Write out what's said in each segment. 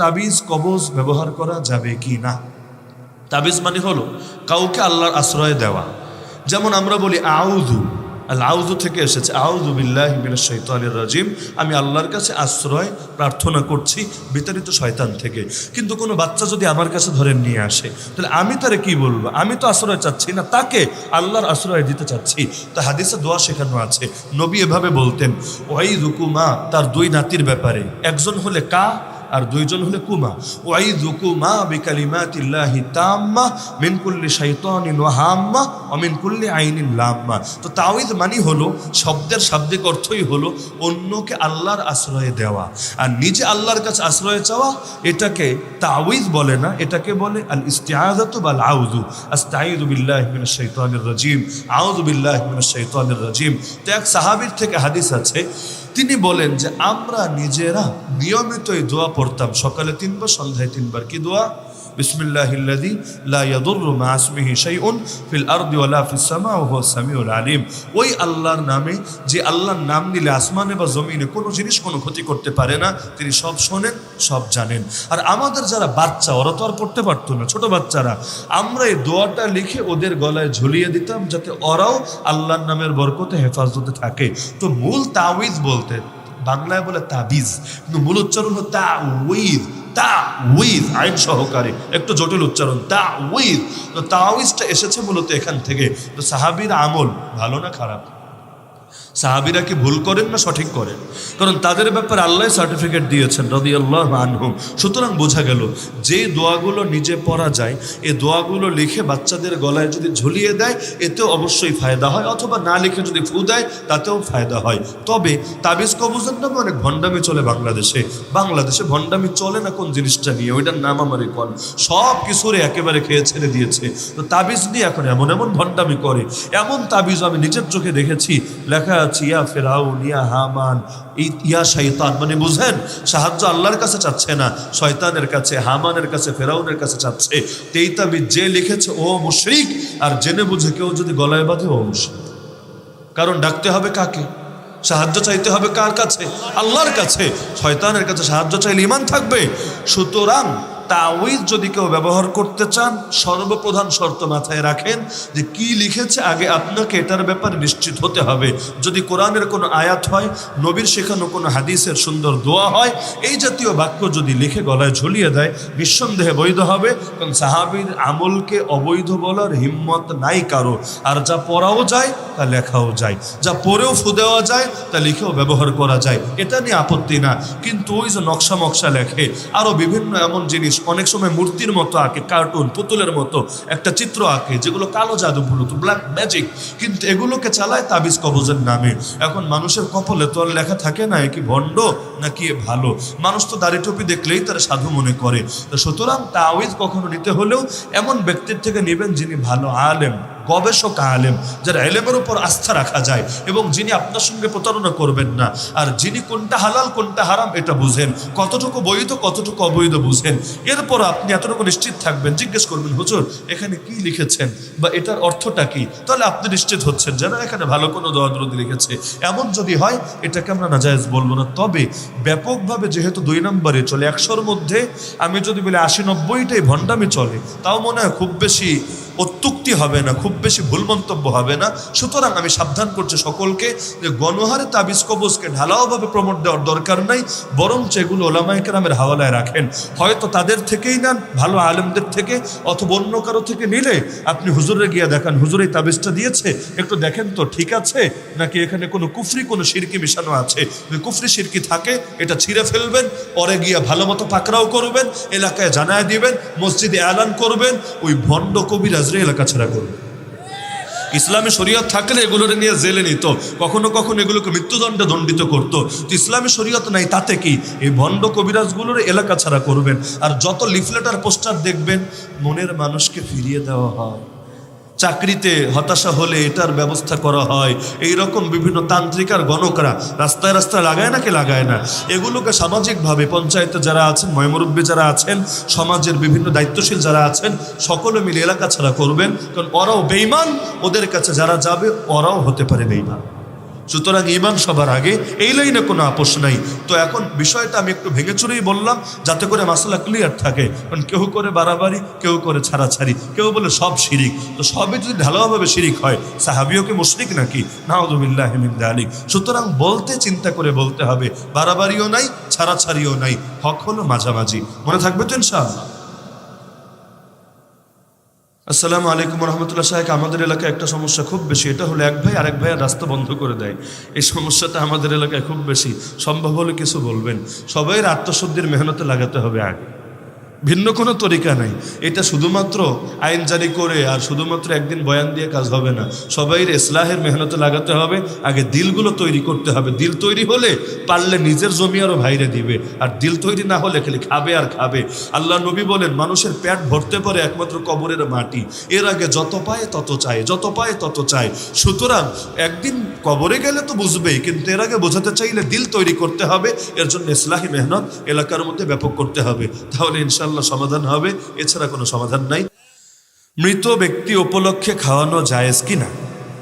তাবিজ কবজ ব্যবহার করা যাবে কি না? তাবিজ মানে হলো কাউকে আল্লাহর আশ্রয় দেওয়া। যেমন আমরা বলি আউদু আল আউদু থেকে এসেছে আউদু বিল্লাহ শৈতানির রাজিম। আমি আল্লাহর কাছে আশ্রয় প্রার্থনা করছি বিতাড়িত শয়তান থেকে। কিন্তু কোনো বাচ্চা যদি আমার কাছে ধরে নিয়ে আসে, তাহলে আমি তারে কি বলব? আমি তো আশ্রয় চাচ্ছি না, তাকে আল্লাহর আশ্রয় দিতে চাচ্ছি। তা হাদিসে দোয়া শেখানো আছে। নবী এভাবে বলতেন ওয়াই রুকুমা তার দুই নাতির ব্যাপারে। একজন হলে কা আর দুইজন হলে কুমা। ওয়াই দুকুমা বিকালিমাতিল্লাহি তাম্মা মিন কুল্লি শাইতানিন ওয়া হাম্মা ওয়া মিন আইনিন লাম্মা। তো তাওয়িদ মানে হলো, শব্দের শাব্দিক অর্থই হলো অন্যকে আল্লাহর আশ্রয় দেওয়া। আর নিজে আল্লাহর কাছে আশ্রয় চাওয়া, এটাকে তাওয়িদ বলে না, এটাকে বলে আল ইস্তিআযাতু বাল আউযু আস্তাঈযু বিল্লাহি মিনাশ শাইতানির রাজিম, আউযু বিল্লাহি মিনাশ শাইতানির রাজিম। তো এক সাহাবীর থেকে হাদিস আছে তিনি বলেন যে আমরা নিজেরা নিয়মিতই দোয়া পড়তাম। সকালে তিনবার সন্ধ্যায় তিনবার। কি দোয়া? বিসমিল্লাহিল্লাযী লা ইয়াদুররু মা ইসমিহি শাইউন ফিল আরদি ওয়ালা ফিস সামা ওয়া হুয়াস সামিউল আলিম। ওই আল্লাহর নামে যে আল্লাহর নাম নিলে আসমানে বা জমিনে কোনো জিনিস কোনো ক্ষতি করতে পারে না, তিনি সব শোনেন, সব জানেন। আর আমাদের যারা বাচ্চা, ওরা তো আর পড়তে পারতো না, ছোট বাচ্চারা। আমরা এই দোয়াটা লিখে ওদের গলায় ঝুলিয়ে দিতাম যাতে ওরাও আল্লাহর নামের বরকতে হেফাজতে থাকে। তো মূল তাওয়িজ বলতে, বাংলায় বলে তাবিজ, কিন্তু মূল উচ্চারণ হলো তাওয়িজ। তা উইজ আইন সহকারে, একটু জটিল উচ্চারণ, তা উইজ তো তাওয়িজটা এসেছে মূলত এখান থেকে। তো সাহাবির আমল ভালো না খারাপ? সাহাবিরা কি ভুল করেন না সঠিক করেন? কারণ তাদের ব্যাপারে আল্লাহ সার্টিফিকেট দিয়েছেন রদি আল্লাহ আনহুম। সুতরাং বোঝা গেল, যে দোয়াগুলো নিজে পড়া যায়, এ দোয়াগুলো লিখে বাচ্চাদের গলায় যদি ঝুলিয়ে দেয়, এতেও অবশ্যই ফায়দা হয়, অথবা না লিখে যদি ফু দেয়, তাতেও ফায়দা হয়। তবে তাবিজ কবুজের নামে অনেক ভণ্ডামি চলে বাংলাদেশে। বাংলাদেশে ভণ্ডামি চলে না কোন জিনিসটা নিয়ে? ওইটার নাম আমার কন সব কিছুরে একেবারে খেয়ে ছেড়ে দিয়েছে। তো তাবিজ নিয়ে এখন এমন এমন ভণ্ডামি করে। এমন তাবিজ আমি নিজের চোখে দেখেছি, লেখা আছে, ইয়া ফেরাউন, ইয়া হামান ইয়া শৈতান মানে বুঝেন, সাহায্য আল্লাহর কাছে চাচ্ছে না, শয়তানের কাছে, হামানের কাছে, ফেরাউনের কাছে চাচ্ছে। তো এই যে লিখেছে, ও মুশরিক, আর জেনে বুঝে কেউ যদি গলায় বাঁধে, ও মুশরিক। কারণ ডাকতে হবে কাকে? সাহায্য চাইতে হবে কার কাছে? আল্লাহর কাছে। শয়তানের কাছে সাহায্য চাইলে ইমান থাকবে। সুতরাং তাওয়িজ যদি কেউ ব্যবহার করতে চান, সর্বপ্রধান শর্ত মাথায় রাখেন যে কি লিখেছে আগে আপনাকে এটার ব্যাপারে নিশ্চিত হতে হবে। যদি কোরআনের কোনো আয়াত হয়, নবীর শেখানো কোনো হাদিসের সুন্দর দোয়া হয়, এই জাতীয় বাক্য যদি লিখে গলায় ঝুলিয়ে দেয়, নিঃসন্দেহে বৈধ হবে, কারণ সাহাবির আমলকে অবৈধ বলার হিম্মত নাই কারও। আর যা পড়াও যায়, তা লেখাও যায়। যা পড়েও ফু দেওয়া যায়, তা লিখেও ব্যবহার করা যায়। এটা নিয়ে আপত্তি না। কিন্তু ওই যে নকশা মকশা লেখে আরও বিভিন্ন এমন জিনিস অনেক সময় মূর্তির মতো আঁকে কার্টুন পুতুলের মতো একটা চিত্র আঁকে, যেগুলো কালো জাদু মূলত ব্ল্যাক ম্যাজিক কিন্তু এগুলোকে চালায় তাবিজ কবজের নামে। এখন মানুষের কপালে তো আর লেখা থাকে না কি ভণ্ড নাকি এ ভালো? মানুষ তো দাড়ি টুপি দেখলেই তারা সাধু মনে করে। তো সুতরাং তাওয়িজ কখনো নিতে হলেও এমন ব্যক্তির থেকে নেবেন যিনি ভালো আলেম। গবেষক আলেম যার এলেমের উপর আস্থা রাখা যায় এবং যিনি আপনার সঙ্গে প্রতারণা করবেন না, আর যিনি কোনটা হালাল, কোনটা হারাম এটা বুঝেন, কতটুকু বৈধ, কতটুকু অবৈধ বুঝেন, এরপর আপনি এতটুকু নিশ্চিত থাকবেন। জিজ্ঞেস করবেন, হুজুর, এখানে কি লিখেছেন বা এটার অর্থটা কি? তাহলে আপনি নিশ্চিত হচ্ছেন যেন এখানে ভালো কোনো দোয়াদরদি লিখেছে। এমন যদি হয়, এটাকে আমরা নাজায়জ বলব না। তবে ব্যাপকভাবে যেহেতু দুই নম্বরে চলে, একশোর মধ্যে, আমি যদি বলি আশি নব্বইটাই ভণ্ডামি চলে, তাও মনে হয় খুব বেশি অত্যুক্তি হবে না, খুব বেশি ভুল মন্তব্য হবে না। সুতরাং আমি সাবধান করছি সকলকে যে গণহারে তাবিজ কবজকে ঢালাওভাবে প্রমোট দেওয়ার দরকার নাই, বরঞ্চ এগুলো ওলামাইকেরামের হাওয়ালায় রাখেন। হয়তো তাদের থেকেই নেন, ভালো আলেমদের থেকে, অথবা অন্য কারও থেকে নিলে আপনি হুজুরে গিয়ে দেখান, হুজুর এই তাবিজটা দিয়েছে, একটু দেখেন তো ঠিক আছে? নাকি এখানে কোনো কুফরি, কোনো সিরকি মিশানো আছে? কুফরি সিরকি থাকে, এটা ছিঁড়ে ফেলবেন, পরে গিয়ে ভালো মতো পাকড়াও করবেন, এলাকায় জানায় দিবেন, মসজিদে এলান করবেন, ওই ভণ্ড কবিরাজরে এলাকা ছাড়া করবে। ইসলামী শরীয়ত থাকলে এগুলোর নিয়ে জেলে নিত, কখনো কখনো এগুলোকে মৃত্যুদণ্ডে দণ্ডিত করত। তো ইসলামী শরীয়ত নাই, তাতে কি? এই ভণ্ড কবিরাজগুলোর এলাকা ছাড়া করবেন, আর যত লিফলেট আর পোস্টার দেখবেন, মনের মানুষকে ফিরিয়ে দেওয়া হয়। চাকরিতে হতাশা হলে এটার ব্যবস্থা করা হয়। এই রকম বিভিন্ন তান্ত্রিক আর গণকরা রাস্তায় রাস্তায় লাগায় নাকি লাগায় না? এগুলোকে সামাজিকভাবে পঞ্চায়েতে যারা আছেন ময়মরব্বী যারা আছেন, সমাজের বিভিন্ন দায়িত্বশীল যারা আছেন, সকলে মিলে এলাকা ছাড়া করবেন। কারণ ওরাও বেইমান ওদের কাছে যারা যাবে, ওরাও হতে পারে বেইমান সুতরাং ইমান সবার আগে, এই লাইনে কোনো আপোষ নাই। তো এখন বিষয়টা আমি একটু ভেঙে চুরেই বললাম, যাতে করে মাসালা ক্লিয়ার থাকে। কারণ কেউ করে বাড়াবাড়ি, কেউ করে ছাড়াছাড়ি, কেউ বলে সব শিরিক। তো সবই যদি ঢালাওভাবে শিরিক হয়, সাহাবিও কি মুশরিক নাকি? নাউদুবিল্লাহ মিন্দা আলী সুতরাং বলতে, চিন্তা করে বলতে হবে, বাড়াবাড়িও নাই, ছাড়াছাড়িও নাই, হক হলো মাঝামাঝি। মনে থাকবে তো ইনশাআল্লাহ? আসসালামু আলাইকুম রহমতুল্লাহ সাহেব। আমাদের এলাকায় একটা সমস্যা খুব বেশি। এটা হলো এক ভাই আরেক ভাইয়ের রাস্তা বন্ধ করে দেয়। এই সমস্যাটা আমাদের এলাকায় খুব বেশি। সম্ভব হলে কিছু বলবেন। সবাইয়ের আত্মশুদ্ধির মেহনতে লাগাতে হবে আগে। ভিন্ন কোনো তরিকা নাই। এটা শুধুমাত্র আইন জারি করে আর শুধুমাত্র একদিন বয়ান দিয়ে কাজ হবে না। সবাই ইসলাহের মেহনতে লাগাতে হবে, আগে দিলগুলো তৈরি করতে হবে। দিল তৈরি হলে পারলে নিজের জমি আরও ভাইরে দিবে। আর দিল তৈরি না হলে খালি খাবে আর খাবে। আল্লাহ নবী বলেন, মানুষের পেট ভরতে পারে একমাত্র কবরের মাটি। এর আগে যত পায় তত চায়, যত পায় তত চায়। সুতরাং একদিন কবরে গেলে তো বুঝবেই, কিন্তু এর আগে বোঝাতে চাইলে দিল তৈরি করতে হবে। এর জন্য ইসলাহী মেহনত এলাকার মধ্যে ব্যাপক করতে হবে। তাহলে ইনশাল্লাহ সমাধান হবে। এছাড়া কোনো সমাধান নাই। মৃত ব্যক্তি উপলক্ষে খাওয়ানো জায়েজ কিনা?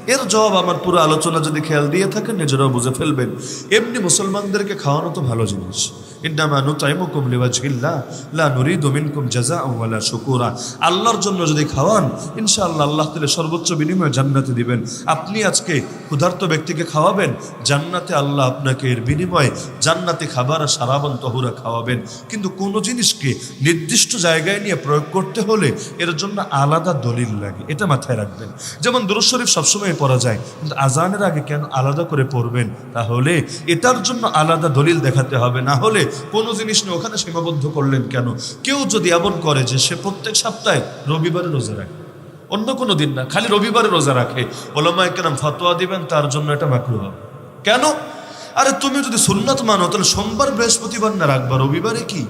এর জবাব আমার পুরো আলোচনা যদি খেয়াল দিয়ে থাকেন, নিজেরাও বুঝে ফেলবেন। এমনি মুসলমানদেরকে খাওয়ানো তো ভালো জিনিস। ইন্নামা নুতাইমুকুম লিওয়াজহিল্লাহ, লা নুরিদু মিনকুম জাযাআন ওয়ালা শুকুরা। আল্লাহর জন্য যদি খাওয়ান, ইনশাআল্লাহ আল্লাহ তাআলা সর্বোচ্চ বিনিময়ে জান্নাতে দিবেন। আপনি আজকে ক্ষুধার্ত ব্যক্তিকে খাওয়াবেন, জান্নাতে আল্লাহ আপনাকে এর বিনিময়ে জান্নাতে খাবার আর সারাবন তহুরা খাওয়াবেন। কিন্তু কোনো জিনিসকে নির্দিষ্ট জায়গায় নিয়ে প্রয়োগ করতে হলে এর জন্য আলাদা দলিল লাগে, এটা মাথায় রাখবেন। যেমন দুরুদ শরীফ সবসময় পড়া যায়, কিন্তু আজানের আগে কেন আলাদা করে পড়বেন? তাহলে এটার জন্য আলাদা দলিল দেখাতে হবে, না হলে কোনো জিনিস নিয়ে ওখানে সীমাবদ্ধ করলেন কেন? কেউ যদি এমন করে যে সে প্রত্যেক সপ্তাহে রবিবারে রোজা রাখে, অন্য কোনো দিন না, খালি রবিবারে রোজা রাখে, ওলামায় কেন ফাতোয়া দিবেন, তার জন্য এটা মাকরু হবে। কেন? আরে তুমি যদি সুন্নত মানো, তাহলে সোমবার বৃহস্পতিবার না রাখবা, রবিবারে কি?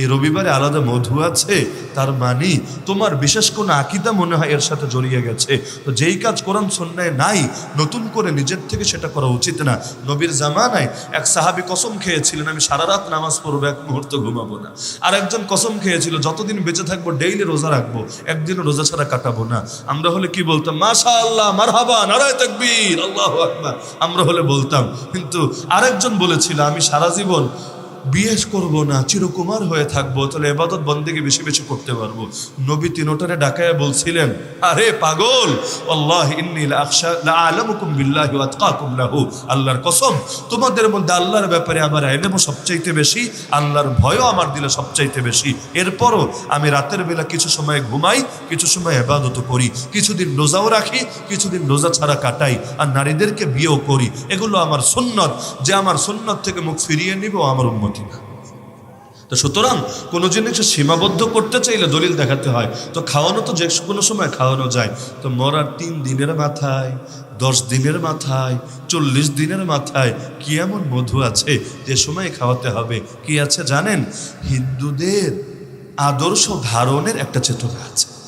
এই রবিবারে আলাদা মধু আছে, তার মানে তোমার বিশেষ কোনো আকিদা মনে হয় এর সাথে জড়িয়ে গেছে। তো যেই কাজ কোরআন সন্ন্যায় নাই, নতুন করে নিজের থেকে সেটা করা উচিত না। নবীর জামানায় এক সাহাবি কসম খেয়েছিলেন, আমি সারা রাত নামাজ পড়ব, এক মুহূর্ত ঘুমাবো না। আর একজন কসম খেয়েছিল, যতদিন বেঁচে থাকব ডেইলি রোজা রাখব একদিনও রোজা ছাড়া কাটাবো না। আমরা হলে কি বলতাম মাশা আল্লাহ মারহাবা, নারায় তাকবীর, আল্লাহ আকবার। আমরা হলে বলতাম, কিন্তু আরেকজন বলেছিল, আমি সারা জীবন বিয়ে করব না, চিরকুমার হয়ে থাকব তাহলে এবাদত বন্দেকে বেশি বেশি করতে পারব। নবী তিনোটারে ডাকায় বলছিলেন, আরে পাগল, আল্লাহ আল্লাহর কসম, তোমাদের মধ্যে আল্লাহর ব্যাপারে আমার ইলমও সবচাইতে বেশি, আল্লাহর ভয়ও আমার দিলে সবচাইতে বেশি। এরপরও আমি রাতের বেলা কিছু সময় ঘুমাই, কিছু সময় ইবাদত করি, কিছুদিন রোজাও রাখি, কিছুদিন রোজা ছাড়া কাটাই, আর নারীদেরকে বিয়েও করি। এগুলো আমার সুন্নত, যে আমার সুন্নত থেকে মুখ ফিরিয়ে নিব, আমার উন্মতি না তো সুতরাং কোনো জিনিসকে সীমাবদ্ধ করতে চাইলে দলিল দেখাতে হয়। তো খাওয়ানো তো যে কোনো সময় খাওয়ানো যায়। তো মরার তিন দিনের মাথায়, দশ দিনের মাথায়, চল্লিশ দিনের মাথায় কি এমন মধু আছে যে সময় খাওয়াতে হবে? কি আছে জানেন? হিন্দুদের আদর্শ ধারণের একটা চেতনা আছে।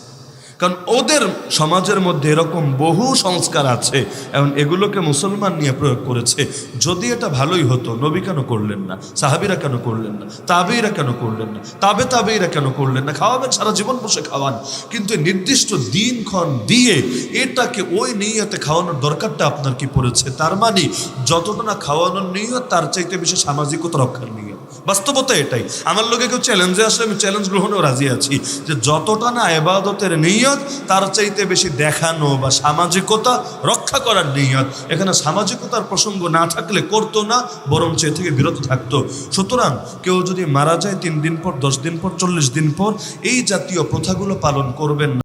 কারণ ওদের সমাজের মধ্যে এরকম বহু সংস্কার আছে, এবং এগুলোকে মুসলমান নিয়ে প্রয়োগ করেছে। যদি এটা ভালোই হতো, নবী কেন করলেন না? সাহাবিরা কেন করলেন না? তাবেইরা কেন করলেন না? তাবে তাবেইরা কেন করলেন না? খাওয়াবেন, সারা জীবন বসে খাওয়ান। কিন্তু নির্দিষ্ট দিনক্ষণ দিয়ে এটাকে ওই নিয়তে খাওয়ানোর দরকারটা আপনার কি পড়েছে? তার মানে যতটা না খাওয়ানোর নিয়ত, তার চাইতে বেশি সামাজিকতা রক্ষার নিয়ত। বাস্তবতা এটাই। আমার লোকে কেউ চ্যালেঞ্জে আসলে আমি চ্যালেঞ্জ গ্রহণেও রাজি আছি যে যতটা না এবাদতের নিয়ত, তার চাইতে বেশি দেখানো বা সামাজিকতা রক্ষা করার নিয়ত। এখানে সামাজিকতার প্রসঙ্গ না থাকলে করতো না বরং সে থেকে বিরত থাকতো। সুতরাং কেউ যদি মারা যায় তিন দিন পর, দশ দিন পর, চল্লিশ দিন পর, এই জাতীয় প্রথাগুলো পালন করবেন